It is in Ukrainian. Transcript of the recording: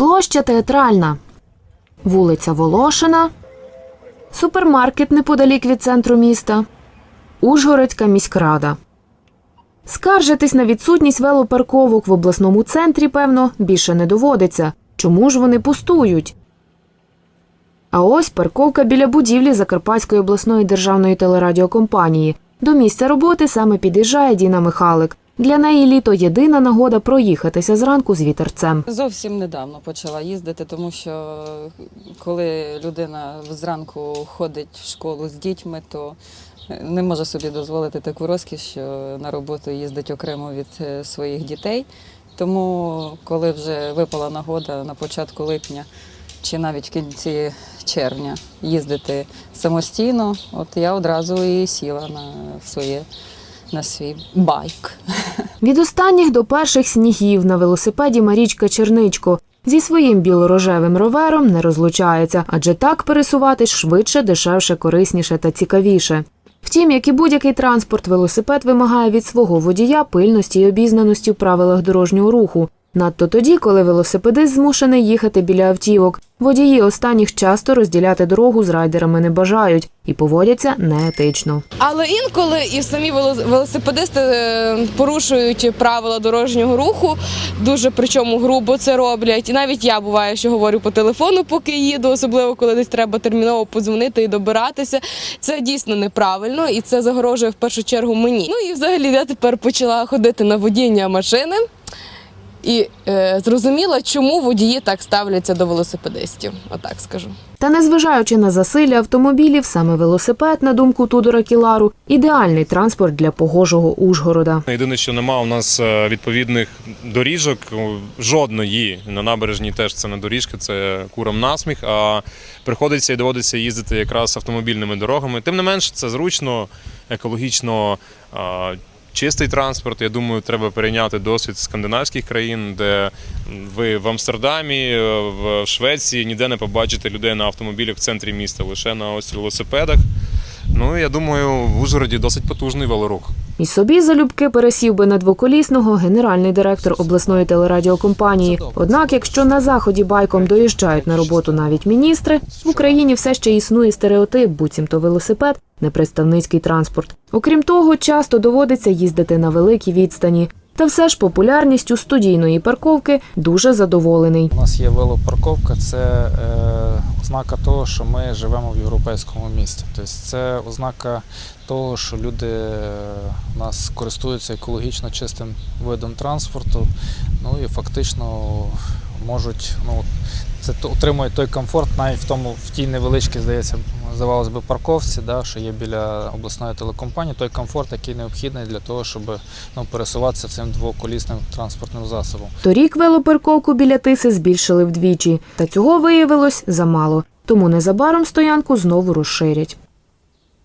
Площа театральна, вулиця Волошина, супермаркет неподалік від центру міста, Ужгородська міськрада. Скаржитись на відсутність велопарковок в обласному центрі, певно, більше не доводиться. Чому ж вони пустують? А ось парковка біля будівлі Закарпатської обласної державної телерадіокомпанії. До місця роботи саме під'їжджає Діна Михалик. Для неї літо єдина нагода проїхатися зранку з вітерцем. Зовсім недавно почала їздити, тому що коли людина зранку ходить в школу з дітьми, то не може собі дозволити таку розкіш, що на роботу їздить окремо від е, своїх дітей. Тому, коли вже випала нагода на початку липня чи навіть в кінці червня їздити самостійно, от я одразу і сіла на своє на свій байк. Від останніх до перших снігів на велосипеді Марічка Черничко зі своїм білорожевим ровером не розлучається, адже так пересуватись швидше, дешевше, корисніше та цікавіше. Втім, як і будь-який транспорт, велосипед вимагає від свого водія пильності й обізнаності в правилах дорожнього руху. Надто тоді, коли велосипедист змушений їхати біля автівок. Водії останніх часто розділяти дорогу з райдерами не бажають і поводяться неетично. Але інколи і самі вело- велосипедисти е, порушують правила дорожнього руху, дуже причому грубо це роблять. І навіть я буває, що говорю по телефону, поки їду, особливо коли десь треба терміново подзвонити і добиратися. Це дійсно неправильно і це загрожує в першу чергу мені. Ну і взагалі я тепер почала ходити на водіння машини. І е, зрозуміла, чому водії так ставляться до велосипедистів. Отак скажу. Та незважаючи на засилля автомобілів, саме велосипед, на думку Тудора Кілару, ідеальний транспорт для погожого Ужгорода. Єдине, що нема у нас е, відповідних доріжок, жодної на набережній теж це не доріжка, це курам насміх. А приходиться і доводиться їздити якраз автомобільними дорогами. Тим не менш, це зручно, екологічно. Чистий транспорт, я думаю, треба перейняти досвід скандинавських країн, де ви в Амстердамі, е, в Швеції ніде не побачите людей на автомобілях в центрі міста, лише на ось велосипедах. Ну, я думаю, в Ужгороді досить потужний велорух. І собі залюбки пересів би на двоколісного генеральний директор обласної телерадіокомпанії. Однак, якщо на заході байком доїжджають на роботу навіть міністри, в Україні все ще існує стереотип, буцімто велосипед не представницький транспорт. Окрім того, часто доводиться їздити на великій відстані. Та все ж популярністю студійної парковки дуже задоволений. У нас є велопарковка, це е, ознака того, що ми живемо в європейському місті. Тобто це ознака того, що люди е, у нас користуються екологічно чистим видом транспорту, ну і фактично можуть ну, це отримує той комфорт навіть в тому в тій невеличкій, здається, здавалось би, парковці, да, що є біля обласної телекомпанії, той комфорт, який необхідний для того, щоб ну, пересуватися цим двоколісним транспортним засобом. Торік велопарковку біля тиси збільшили вдвічі, та цього виявилось замало. Тому незабаром стоянку знову розширять.